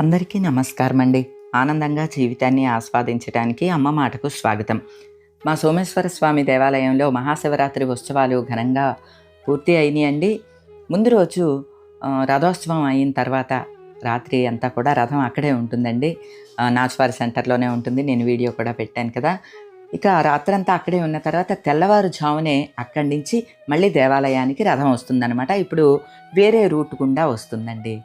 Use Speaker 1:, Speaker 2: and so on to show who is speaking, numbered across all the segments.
Speaker 1: అందరికీ నమస్కారం అండి ఆనందంగా జీవితాన్ని ఆస్వాదించడానికి అమ్మ మాటకు స్వాగతం. మా సోమేశ్వర స్వామి దేవాలయంలో మహాశివరాత్రి ఉత్సవాలు ఘనంగా పూర్తి అయినాయండి. ముందు రోజు రథోత్సవం అయిన తర్వాత రాత్రి అంతా కూడా రథం అక్కడే ఉంటుందండి. నాచువారి సెంటర్లోనే ఉంటుంది. నేను వీడియో కూడా పెట్టాను కదా. ఇక రాత్రంతా అక్కడే ఉన్న తర్వాత తెల్లవారుజామునే అక్కడి నుంచి మళ్ళీ దేవాలయానికి రథం వస్తుందన్నమాట. ఇప్పుడు వేరే రూట్ గుండా వస్తుందండి.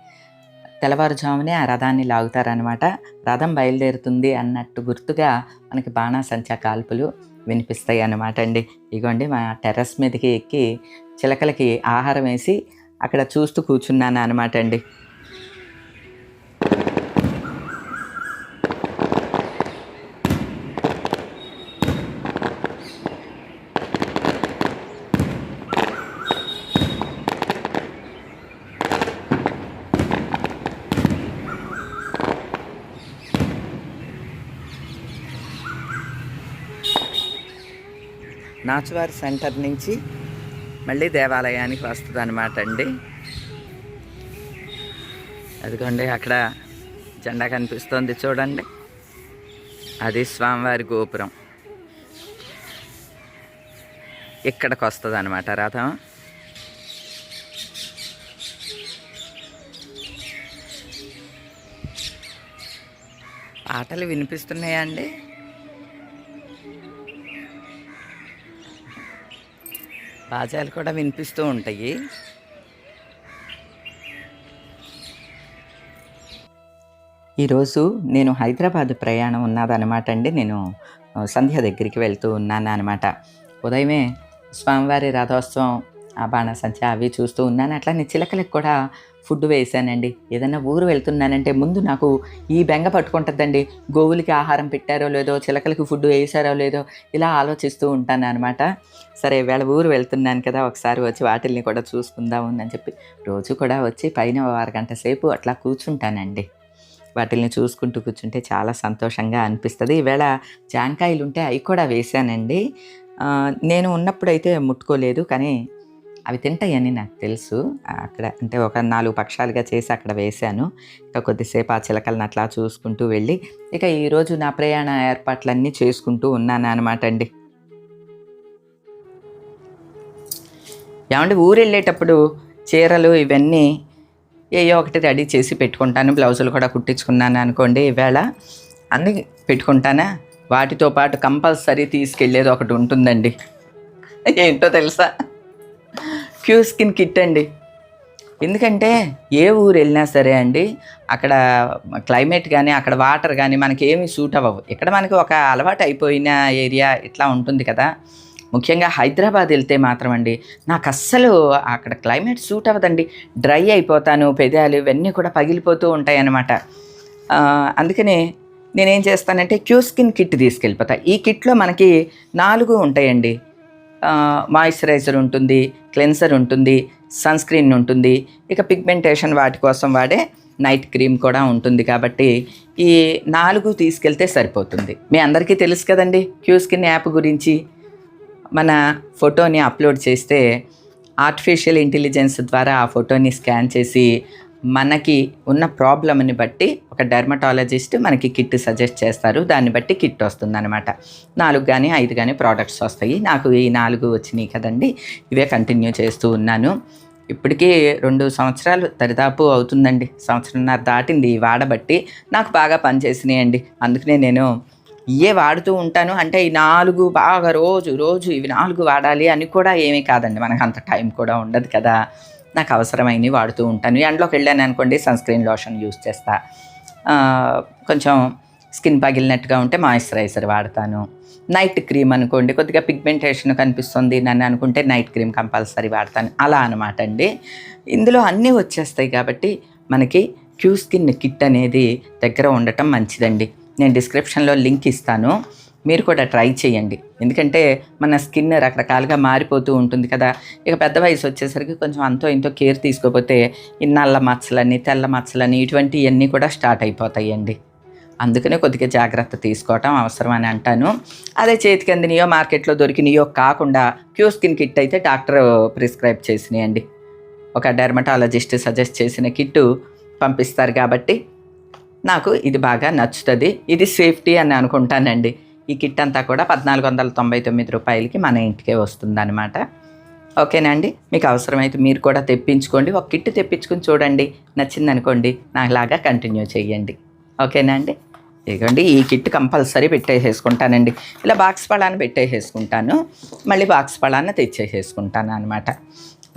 Speaker 1: తెల్లవారుజామునే ఆ రథాన్ని లాగుతారనమాట రథం బయలుదేరుతుంది అన్నట్టు గుర్తుగా మనకి బాణాసంచా కాల్పులు వినిపిస్తాయి అన్నమాట అండి. ఇగోండి మా టెర్రస్ మీదకి ఎక్కి చిలకలకి ఆహారం వేసి అక్కడ చూస్తూ కూర్చున్నాను అనమాట అండి. నాచువారి సెంటర్ నుంచి మళ్ళీ దేవాలయానికి వస్తుంది అనమాట అండి. అదిగోండి అక్కడ జెండా కనిపిస్తుంది చూడండి. అది స్వామివారి గోపురం. ఇక్కడికి వస్తుంది అనమాట రథం. పాటలు వినిపిస్తున్నాయా బాజాలు కూడా వినిపిస్తూ ఉంటాయి. ఈరోజు నేను హైదరాబాద్ ప్రయాణం ఉన్నదనమాట అండి. నేను సంధ్య దగ్గరికి వెళ్తూ ఉన్నాను అనమాట ఉదయమే స్వామివారి రథోత్సవం ఆ బాణసంచ అవి చూస్తూ ఉన్నాను. అట్లానే చిలకలకు కూడా ఫుడ్ వేసానండి. ఏదైనా ఊరు వెళ్తున్నానంటే ముందు నాకు ఈ బెంగ పట్టుకుంటుందండి. గోవులకి ఆహారం పెట్టారో లేదో చిలకలకి ఫుడ్ వేసారో లేదో ఇలా ఆలోచిస్తూ ఉంటాను అనమాట సరే వేళ ఊరు వెళ్తున్నాను కదా ఒకసారి వచ్చి వాటిల్ని కూడా చూసుకుందాము అని చెప్పి రోజు కూడా వచ్చి పైన అరగంట సేపు అట్లా కూర్చుంటానండి. వాటిల్ని చూసుకుంటూ కూర్చుంటే చాలా సంతోషంగా అనిపిస్తుంది. ఈవేళ జాంకాయలు ఉంటే అవి కూడా వేశానండి నేను ఉన్నప్పుడైతే ముట్టుకోలేదు కానీ అవి తింటాయని నాకు తెలుసు. అక్కడ అంటే ఒక నాలుగు పక్షాలుగా చేసి అక్కడ వేశాను. ఇంకా కొద్దిసేపు ఆ చిలకలను అట్లా చూసుకుంటూ వెళ్ళి ఇక ఈరోజు నా ప్రయాణ ఏర్పాట్లన్నీ చేసుకుంటూ ఉన్నాను అనమాట అండి. ఏమంటే ఊరు వెళ్ళేటప్పుడు చీరలు ఇవన్నీ ఏయో ఒకటి రెడీ చేసి పెట్టుకుంటాను. బ్లౌజులు కూడా కుట్టించుకున్నాను అనుకోండి ఈవేళ. అన్నీ పెట్టుకుంటానా? వాటితో పాటు కంపల్సరీ తీసుకెళ్ళేది ఒకటి ఉంటుందండి. ఏంటో తెలుసా? క్యూ స్కిన్ కిట్ అండి. ఎందుకంటే ఏ ఊరు వెళ్ళినా సరే అండి అక్కడ క్లైమేట్ కానీ అక్కడ వాటర్ కానీ మనకి ఏమీ సూట్ అవ్వవు. ఇక్కడ మనకి ఒక అలవాటు అయిపోయిన ఏరియా ఇట్లా ఉంటుంది కదా. ముఖ్యంగా హైదరాబాద్ వెళ్తే మాత్రం అండి నాకు అస్సలు అక్కడ క్లైమేట్ సూట్ అవ్వదండి. డ్రై అయిపోతాను పెదాలు ఇవన్నీ కూడా పగిలిపోతూ ఉంటాయి అన్నమాట అందుకని నేనేం చేస్తానంటే క్యూ స్కిన్ కిట్ తీసుకెళ్ళిపోతా. ఈ కిట్లో మనకి నాలుగు ఉంటాయండి. మాయిశ్చరైజర్ ఉంటుంది క్లెన్సర్ ఉంటుంది సన్ స్క్రీన్ ఉంటుంది. ఇక పిగ్మెంటేషన్ వాటి కోసం వాడే నైట్ క్రీమ్ కూడా ఉంటుంది కాబట్టి ఈ నాలుగు తీసుకెళ్తే సరిపోతుంది. మీ అందరికీ తెలుసు కదండి క్యూ స్కిన్ యాప్ గురించి. మన ఫోటోని అప్లోడ్ చేస్తే ఆర్టిఫిషియల్ ఇంటెలిజెన్స్ ద్వారా ఆ ఫోటోని స్కాన్ చేసి మనకి ఉన్న ప్రాబ్లమ్ని బట్టి ఒక డెర్మటాలజిస్ట్ మనకి కిట్ సజెస్ట్ చేస్తారు. దాన్ని బట్టి కిట్ వస్తుంది అనమాట నాలుగు కానీ ఐదు కానీ ప్రోడక్ట్స్ వస్తాయి. నాకు ఈ నాలుగు వచ్చినాయి కదండి. ఇవే కంటిన్యూ చేస్తూ ఉన్నాను. ఇప్పటికీ రెండు సంవత్సరాలు దరిదాపు అవుతుందండి. సంవత్సరంన్నర దాటింది ఈ వాడబట్టి నాకు బాగా పనిచేసినాయండి. అందుకనే నేను ఇవే వాడుతూ ఉంటాను. అంటే ఈ నాలుగు బాగా రోజు రోజు ఇవి నాలుగు వాడాలి అని కూడా ఏమీ కాదండి. మనకు అంత టైం కూడా ఉండదు కదా. నాకు అవసరమైనవి వాడుతూ ఉంటాను. ఎండలోకి వెళ్ళాను అనుకోండి సన్ స్క్రీన్ లోషన్ యూస్ చేస్తా. కొంచెం స్కిన్ పగిలినట్టుగా ఉంటే మాయిశ్చరైజర్ వాడతాను. నైట్ క్రీమ్ అనుకోండి కొద్దిగా పిగ్మెంటేషన్ కనిపిస్తుంది నన్ను అనుకుంటే నైట్ క్రీమ్ కంపల్సరీ వాడతాను. అలా అనమాట అండి. ఇందులో అన్నీ వచ్చేస్తాయి కాబట్టి మనకి క్యూ స్కిన్ కిట్ అనేది దగ్గర ఉండటం మంచిదండి. నేను డిస్క్రిప్షన్లో లింక్ ఇస్తాను. మీరు కూడా ట్రై చేయండి. ఎందుకంటే మన స్కిన్ రకరకాలుగా మారిపోతూ ఉంటుంది కదా. ఇక పెద్ద వయసు వచ్చేసరికి కొంచెం అంతో ఇంతో కేర్ తీసుకోకపోతే ఈ నల్ల మచ్చలని తెల్ల మచ్చలని ఇటువంటివన్నీ కూడా స్టార్ట్ అయిపోతాయండి. అందుకనే కొద్దిగా జాగ్రత్త తీసుకోవటం అవసరం అని అంటాను. అదే చేతికి అందినయో మార్కెట్లో దొరికినయో కాకుండా క్యూ స్కిన్ కిట్ అయితే డాక్టర్ ప్రిస్క్రైబ్ చేసినాయండి. ఒక డెర్మటాలజిస్ట్ సజెస్ట్ చేసిన కిట్టు పంపిస్తారు కాబట్టి నాకు ఇది బాగా నచ్చుతుంది. ఇది సేఫ్టీ అని అనుకుంటానండి. ఈ కిట్ అంతా కూడా పద్నాలుగు వందల తొంభై తొమ్మిది రూపాయలకి మన ఇంటికే వస్తుందన్నమాట. ఓకేనండి మీకు అవసరమైతే మీరు కూడా తెప్పించుకోండి. ఒక కిట్ తెప్పించుకుని చూడండి. నచ్చిందనుకోండి. నాలాగా కంటిన్యూ చేయండి ఓకేనా అండి? ఇదిగోండి ఈ కిట్ కంపల్సరీ పెట్టేసేసుకుంటానండి. ఇలా బాక్స్ పళ్ళాన్ని పెట్టేసేసుకుంటాను. మళ్ళీ బాక్స్ పళ్ళాన్ని తెచ్చేసేసుకుంటాను అనమాట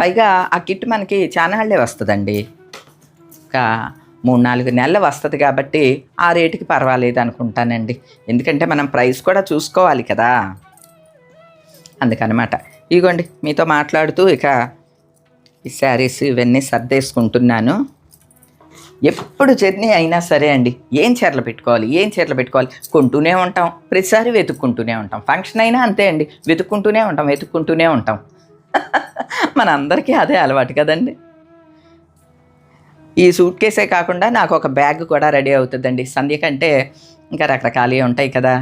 Speaker 1: పైగా ఆ కిట్ మనకి చానాళ్ళే వస్తుందండి. ఒక మూడు నాలుగు నెలలు వస్తుంది కాబట్టి ఆ రేటుకి పర్వాలేదు అనుకుంటానండి. ఎందుకంటే మనం ప్రైస్ కూడా చూసుకోవాలి కదా. అందుకనమాట. ఇదిగోండి మీతో మాట్లాడుతూ ఇక ఈ శారీస్ ఇవన్నీ సర్దేసుకుంటున్నాను. ఎప్పుడు జర్నీ అయినా సరే అండి ఏం చీరలు పెట్టుకోవాలి ఏం చీరలు పెట్టుకోవాలి కొంటూనే ఉంటాం ప్రతిసారి వెతుక్కుంటూనే ఉంటాం. ఫంక్షన్ అయినా అంతే అండి వెతుక్కుంటూనే ఉంటాం వెతుక్కుంటూనే ఉంటాం. మన అందరికీ అదే అలవాటు కదండి. ఈ సూట్ కేసే కాకుండా నాకు ఒక బ్యాగ్ కూడా రెడీ అవుతుందండి. సంధ్య కంటే ఇంకా రకరకాలే ఉంటాయి కదా.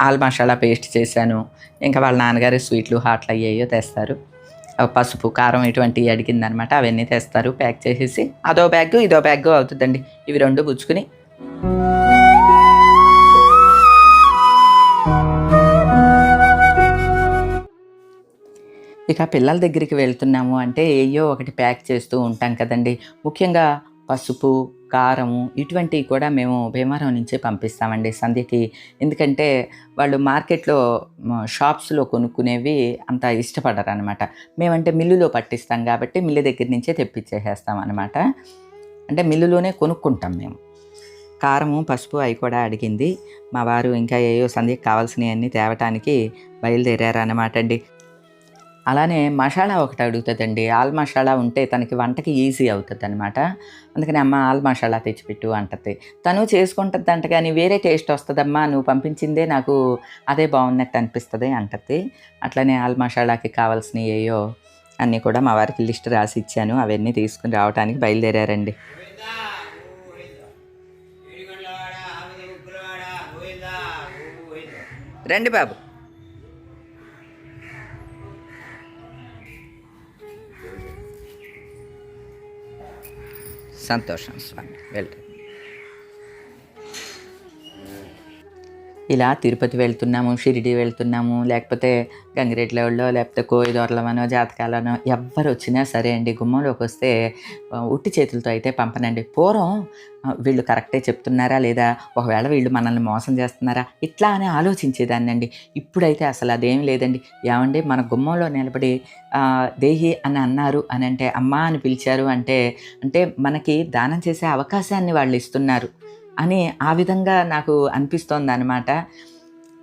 Speaker 1: ఆల్ మసాలా పేస్ట్ చేశాను. ఇంకా వాళ్ళ నాన్నగారు స్వీట్లు హాట్లు అయ్యాయో తెస్తారు. పసుపు కారం ఇటువంటివి అడిగిందనమాట. అవన్నీ తెస్తారు ప్యాక్ చేసేసి. అదో బ్యాగ్ ఇదో బ్యాగ్ అవుతుందండి. ఇవి రెండు పుచ్చుకుని. ఇక పిల్లల దగ్గరికి వెళ్తున్నాము అంటే ఏయో ఒకటి ప్యాక్ చేస్తూ ఉంటాం కదండి. ముఖ్యంగా పసుపు కారము ఇటువంటివి కూడా మేము భీమవరం నుంచే పంపిస్తామండి సంధ్యకి. ఎందుకంటే వాళ్ళు మార్కెట్లో షాప్స్లో కొనుక్కునేవి అంత ఇష్టపడరు అనమాట మేమంటే మిల్లులో పట్టిస్తాం కాబట్టి మిల్లు దగ్గర నుంచే తెప్పించేసేస్తాం అనమాట. అంటే మిల్లులోనే కొనుక్కుంటాం మేము. కారము పసుపు అవి కూడా అడిగింది. మా వారు ఇంకా ఏయో సంధ్యకి కావాల్సినవన్నీ తేవటానికి బయలుదేరారనమాట అండి. అలానే మసాలా ఒకటి అడుగుతుందండి. ఆల్ మసాలా ఉంటే తనకి వంటకి ఈజీ అవుతుంది అనమాట అందుకని అమ్మ ఆల్ మసాలా తెచ్చిపెట్టు అంటది. తను చేసుకుంటుంది అంట కానీ వేరే టేస్ట్ వస్తుందమ్మా నువ్వు పంపించిందే నాకు అదే బాగున్నట్టు అనిపిస్తుంది అంటది. అట్లనే ఆల్ మసాలాకి కావాల్సినవి ఏయో అన్నీ కూడా మా వారికి లిస్ట్ రాసి ఇచ్చాను. అవన్నీ తీసుకుని రావడానికి బయలుదేరారండి. రండి బాబు. సంతోషం స్వామి వెళ్తాం ఇలా తిరుపతి వెళ్తున్నాము షిరిడి వెళ్తున్నాము లేకపోతే గంగిరెడ్లలో లేకపోతే కోయిదొరలమనో జాతకాలనో ఎవ్వరు వచ్చినా సరే అండి గుమ్మంలోకి వస్తే ఉట్టి చేతులతో అయితే పంపనండి. పూర్వం వీళ్ళు కరెక్టే చెప్తున్నారా లేదా ఒకవేళ వీళ్ళు మనల్ని మోసం చేస్తున్నారా ఇట్లా అని ఆలోచించేదాన్ని అండి ఇప్పుడైతే అసలు అదేం లేదండి. ఏమండి మన గుమ్మంలో నిలబడి దేహి అని అన్నారు అని అంటే అమ్మ అని పిలిచారు అంటే అంటే మనకి దానం చేసే అవకాశాన్ని వాళ్ళు ఇస్తున్నారు. అని ఆ విధంగా నాకు అనిపిస్తోంది అనమాట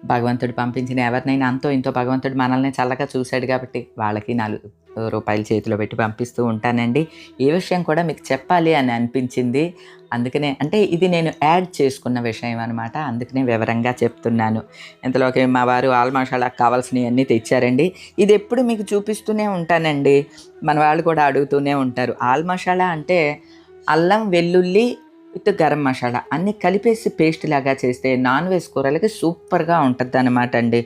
Speaker 1: భగవంతుడు పంపించిన ఎవరినైనా అంతో ఇంతో భగవంతుడు మనల్ని చల్లగా చూశాడు కాబట్టి వాళ్ళకి నాలుగు రూపాయలు చేతిలో పెట్టి పంపిస్తూ ఉంటానండి. ఈ విషయం కూడా మీకు చెప్పాలి అని అనిపించింది. అందుకనే అంటే ఇది నేను యాడ్ చేసుకున్న విషయం అనమాట అందుకనే వివరంగా చెప్తున్నాను. ఇంతలోకి మా వారు ఆల్మషాలా కావాల్సినవన్నీ తెచ్చారండి. ఇది ఎప్పుడు మీకు చూపిస్తూనే ఉంటానండి. మన వాళ్ళు కూడా అడుగుతూనే ఉంటారు. ఆల్ అంటే అల్లం వెల్లుల్లి విత్ గరం మసాలా అన్నీ కలిపేసి పేస్ట్ లాగా చేస్తే నాన్ వెజ్ కూరలకి సూపర్గా ఉంటుంది అనమాట అండి.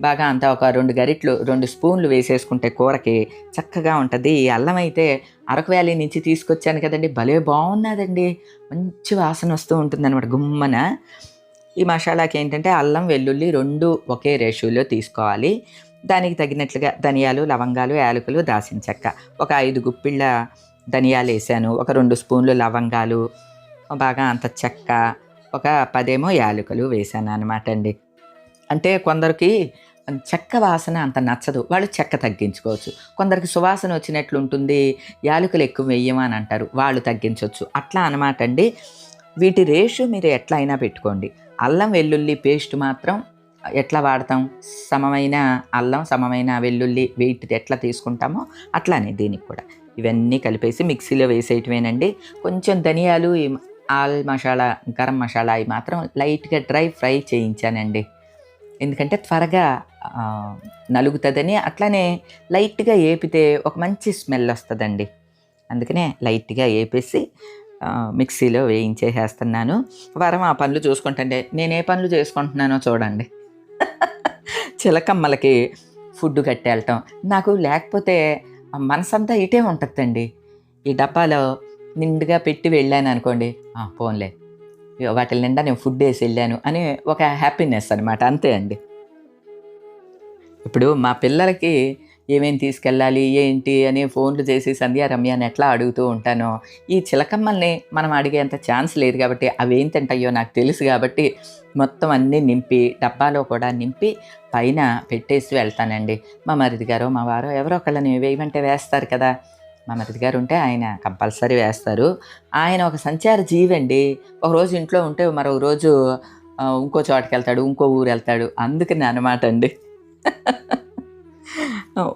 Speaker 1: బాగా అంతా ఒక రెండు గరిట్లు రెండు స్పూన్లు వేసేసుకుంటే కూరకి చక్కగా ఉంటుంది. ఈ అల్లం అయితే అరకు వ్యాలీ నుంచి తీసుకొచ్చాను కదండి. భలే బాగున్నదండి. మంచి వాసన వస్తూ ఉంటుంది అనమాట గుమ్మన. ఈ మసాలాకి ఏంటంటే అల్లం వెల్లుల్లి రెండు ఒకే రేషియోలో తీసుకోవాలి. దానికి తగినట్లుగా ధనియాలు లవంగాలు యాలకులు దాసిన చెక్క. ఒక ఐదు గుప్పిళ్ళ ధనియాలు వేసాను. ఒక రెండు స్పూన్లు లవంగాలు బాగా అంత చెక్క ఒక పదేమో యాలకులు వేసాను అనమాట అండి అంటే కొందరికి చెక్క వాసన అంత నచ్చదు. వాళ్ళు చెక్క తగ్గించుకోవచ్చు. కొందరికి సువాసన వచ్చినట్లు ఉంటుంది యాలకులు ఎక్కువ వేయమని అంటారు. వాళ్ళు తగ్గించవచ్చు అట్లా అనమాట అండి వీటి రేషియో మీరు ఎట్లా అయినా పెట్టుకోండి. అల్లం వెల్లుల్లి పేస్ట్ మాత్రం ఎట్లా వాడతాం? సమమైన అల్లం సమమైన వెల్లుల్లి వెయిట్ ఎట్లా తీసుకుంటామో అట్లానే దీనికి కూడా. ఇవన్నీ కలిపేసి మిక్సీలో వేసేయటమేనండి. కొంచెం ధనియాలు ఆల్ మసాలా గరం మసాలా అవి మాత్రం లైట్గా డ్రై ఫ్రై చేయించానండి. ఎందుకంటే త్వరగా నలుగుతుందని అట్లానే లైట్గా ఏపితే ఒక మంచి స్మెల్ వస్తుందండి. అందుకనే లైట్గా వేపేసి మిక్సీలో వేయించేసేస్తున్నాను. వారం ఆ పనులు చూసుకుంటండి. నేను ఏ పనులు చేసుకుంటున్నానో చూడండి. చిలకమ్మలకి ఫుడ్ కట్టేళ్ళటం. నాకు లేకపోతే మనసంతా ఇటే ఉంటుందండి. ఈ డబ్బాలో నిండుగా పెట్టి వెళ్ళాను అనుకోండి. పోన్లే. వాటి నిండా నేను ఫుడ్ వేసి వెళ్ళాను అని ఒక హ్యాపీనెస్ అనమాట అంతే అండి. ఇప్పుడు మా పిల్లలకి ఏమేమి తీసుకెళ్ళాలి ఏంటి అని ఫోన్లు చేసి సంధ్య రమ్య అని ఎట్లా అడుగుతూ ఉంటానో ఈ చిలకమ్మల్ని మనం అడిగేంత ఛాన్స్ లేదు కాబట్టి అవి ఏం తింటాయో నాకు తెలుసు కాబట్టి మొత్తం అన్నీ నింపి డబ్బాలో కూడా నింపి పైన పెట్టేసి వెళ్తానండి. మా మరిది గారు మా వారు ఎవరో ఒకళ్ళని వేయమంటే వేస్తారు కదా. మా మరిది గారు ఉంటే ఆయన కంపల్సరీ వేస్తారు. ఆయన ఒక సంచార జీవండి. ఒకరోజు ఇంట్లో ఉంటే మరో రోజు ఇంకో చోటకి వెళ్తాడు ఇంకో ఊరు వెళ్తాడు. అందుకని అనమాట అండి.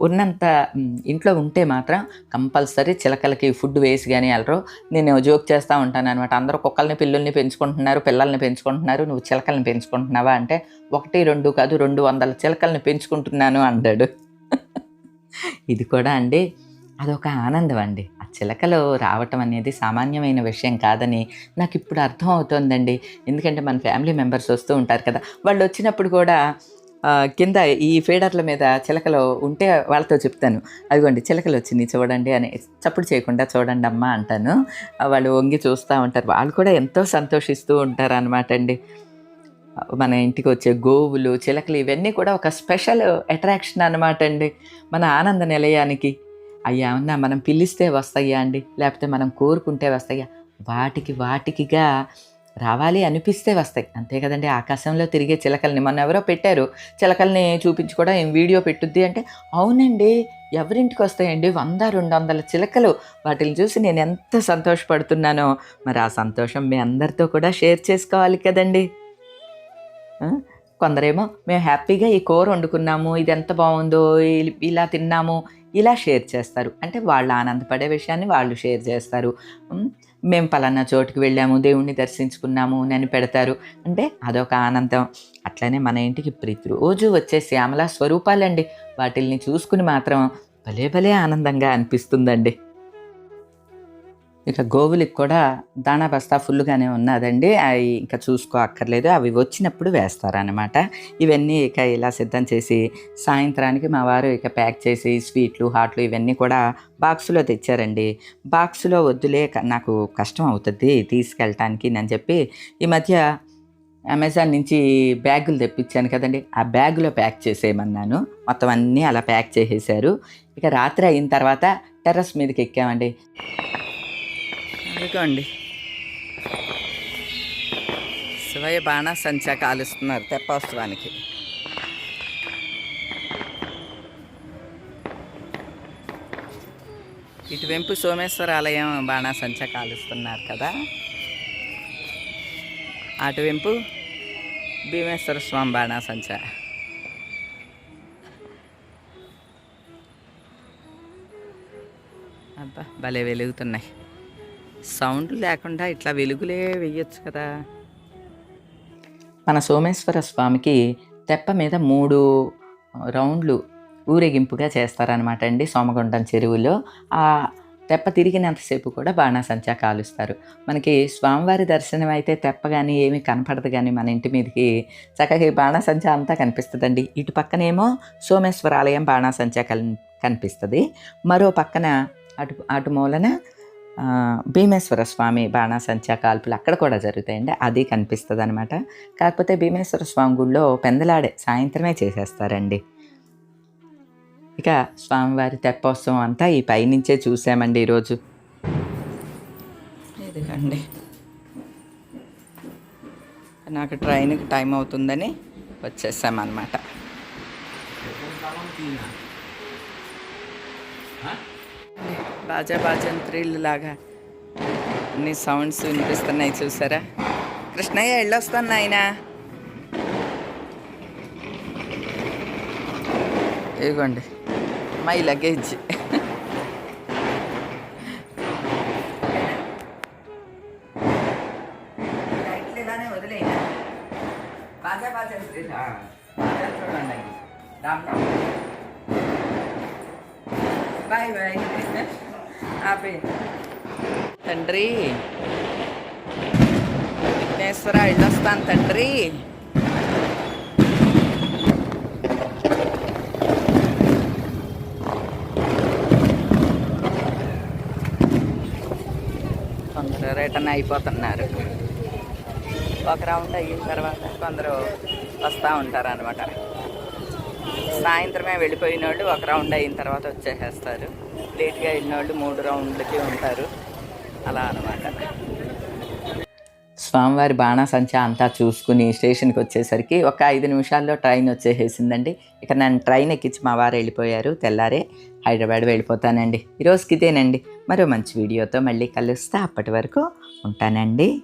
Speaker 1: ఉన్నంత ఇంట్లో ఉంటే మాత్రం కంపల్సరీ చిలకలకి ఫుడ్ వేసి కానీ వెళ్ళరు. నేను జోక్ చేస్తూ ఉంటాను అనమాట అందరూ కుక్కల్ని పిల్లుల్ని పెంచుకుంటున్నారు పిల్లల్ని పెంచుకుంటున్నారు. నువ్వు చిలకల్ని పెంచుకుంటున్నావా అంటే ఒకటి రెండు కాదు రెండు వందల చిలకల్ని పెంచుకుంటున్నాను అంటాడు. ఇది కూడా అండి. అదొక ఆనందం అండి ఆ చిలకలు రావటం అనేది సామాన్యమైన విషయం కాదని నాకు ఇప్పుడు అర్థం అవుతోందండి ఎందుకంటే మన ఫ్యామిలీ మెంబర్స్ వస్తూ ఉంటారు కదా వాళ్ళు వచ్చినప్పుడు కూడా కింద ఈ ఫీడర్ల మీద చిలకలు ఉంటే వాళ్ళతో చెప్తాను. అదిగోండి చిలకలు వచ్చింది చూడండి అని చప్పుడు చేయకుండా చూడండి అమ్మా అంటాను. వాళ్ళు వంగి చూస్తూ ఉంటారు. వాళ్ళు కూడా ఎంతో సంతోషిస్తూ ఉంటారు అనమాట అండి మన ఇంటికి వచ్చే గోవులు చిలకలు ఇవన్నీ కూడా ఒక స్పెషల్ అట్రాక్షన్ అనమాట అండి మన ఆనంద నిలయానికి. అయ్యా ఉన్నా మనం పిలిస్తే వస్తాయా అండి? లేకపోతే మనం కోరుకుంటే వస్తాయా? వాటికి వాటికిగా రావాలి అనిపిస్తే వస్తాయి. అంతే కదండి ఆకాశంలో తిరిగే చిలకల్ని. మొన్న ఎవరో పెట్టారు. చిలకల్ని చూపించుకోవడం ఏం వీడియో పెట్టుద్ది అంటే అవునండి ఎవరింటికి వస్తాయండి? వంద రెండు వందల చిలకలు. వాటిని చూసి నేను ఎంత సంతోషపడుతున్నానో. మరి ఆ సంతోషం మీ అందరితో కూడా షేర్ చేసుకోవాలి కదండి. కొందరేమో మేము హ్యాపీగా ఈ కూర వండుకున్నాము ఇది ఎంత బాగుందో ఇ- ఇలా తిన్నాము ఇలా షేర్ చేస్తారు. అంటే వాళ్ళు ఆనందపడే విషయాన్ని వాళ్ళు షేర్ చేస్తారు. మేము పలానా చోటుకి వెళ్ళాము దేవుణ్ణి దర్శించుకున్నాము అని పెడతారు. అంటే అదొక ఆనందం. అట్లనే మన ఇంటికి ప్రతిరోజు వచ్చే శ్యామల స్వరూపాలండి. వాటిల్ని చూసుకుని మాత్రం భలే భలే ఆనందంగా అనిపిస్తుందండి. ఇక గోవులకి కూడా దాణా బస్తా ఫుల్గానే ఉన్నదండి. అవి ఇంకా చూసుకో అక్కర్లేదు. అవి వచ్చినప్పుడు వేస్తారనమాట ఇవన్నీ ఇక ఇలా సిద్ధం చేసి సాయంత్రానికి మా వారు ఇక ప్యాక్ చేసి స్వీట్లు హాట్లు ఇవన్నీ కూడా బాక్సులో తెచ్చారండి. బాక్సులో వద్దులే క- నాకు కష్టం అవుతుంది తీసుకెళ్ళటానికి అని చెప్పి ఈ మధ్య అమెజాన్ నుంచి బ్యాగులు తెప్పించాను కదండి. ఆ బ్యాగులో ప్యాక్ చేసేయమన్నాను. మొత్తం అన్నీ అలా ప్యాక్ చేసేసారు ఇక రాత్రి అయిన తర్వాత టెర్రస్ మీదకి ఎక్కామండి. అందుకోండి శివయ్య బాణా సంచా కాలుస్తున్నారు తెప్పోత్సవానికి. ఇటువైపు సోమేశ్వర ఆలయం బాణాసంచ కాలుస్తున్నారు కదా. అటువైపు భీమేశ్వర స్వామి బాణాసంచ అబ్బా భలే వెలుగుతున్నాయి. సౌండ్ లేకుండా ఇట్లా వెలుగులే వేయచ్చు కదా. మన సోమేశ్వర స్వామికి తెప్ప మీద మూడు రౌండ్లు ఊరేగింపుగా చేస్తారనమాట అండి సోమగుండం చెరువులో. ఆ తెప్ప తిరిగినంతసేపు కూడా బాణాసంచా కాలుస్తారు. మనకి స్వామివారి దర్శనం అయితే తెప్ప కానీ ఏమీ కనపడదు కానీ మన ఇంటి మీదకి చక్కగా బాణాసంచా అంతా కనిపిస్తుందండి. ఇటు పక్కనేమో సోమేశ్వర ఆలయం బాణాసంచా కన్ కనిపిస్తుంది. మరో పక్కన అటు అటు మూలన భీమేశ్వర స్వామి బాణాసంచా కాల్పులు అక్కడ కూడా జరుగుతాయండి అది కనిపిస్తుంది అనమాట కాకపోతే భీమేశ్వర స్వామి గుడిలో పెందలాడే సాయంత్రమే చేసేస్తారండి ఇక స్వామివారి తెప్పోత్సవం అంతా ఈ పైనుంచే చూసామండి ఈరోజు ఇదిగండి నాకు ట్రైన్కి టైం అవుతుందని వచ్చేసామన్నమాట బాజా బాజంత్రీలు లాగా. అన్ని సౌండ్స్ వినిపిస్తున్నాయి చూసారా? కృష్ణయ్య వెళ్ళొస్తాను ఆయన ఇదిగోండి మై లగేజ్. చూడండి బాయ్ బాయ్. ఆపే. తండ్రి. విఘ్నేశ్వర వెళ్ళొస్తాను తండ్రి. కొందరు రిటర్న్ అయిపోతున్నారు. ఒక రౌండ్ అయిన తర్వాత కొందరు వస్తూ ఉంటారు అనమాట సాయంత్రమే వెళ్ళిపోయిన వాళ్ళు ఒక రౌండ్ అయిన తర్వాత వచ్చేసేస్తారు. లేట్గా వెళ్ళిన వాళ్ళు మూడు రౌండ్లకి ఉంటారు. అలా అనమాట స్వామివారి బాణాసంచా అంతా చూసుకుని స్టేషన్కి వచ్చేసరికి ఒక ఐదు నిమిషాల్లో ట్రైన్ వచ్చేసేసిందండి. ఇక నన్ను ట్రైన్ ఎక్కించి మా వారు వెళ్ళిపోయారు తెల్లారే హైదరాబాద్ వెళ్ళిపోతానండి. ఈరోజుకి ఇదేనండి. మరో మంచి వీడియోతో మళ్ళీ కలుస్తా. అప్పటి వరకు ఉంటానండి.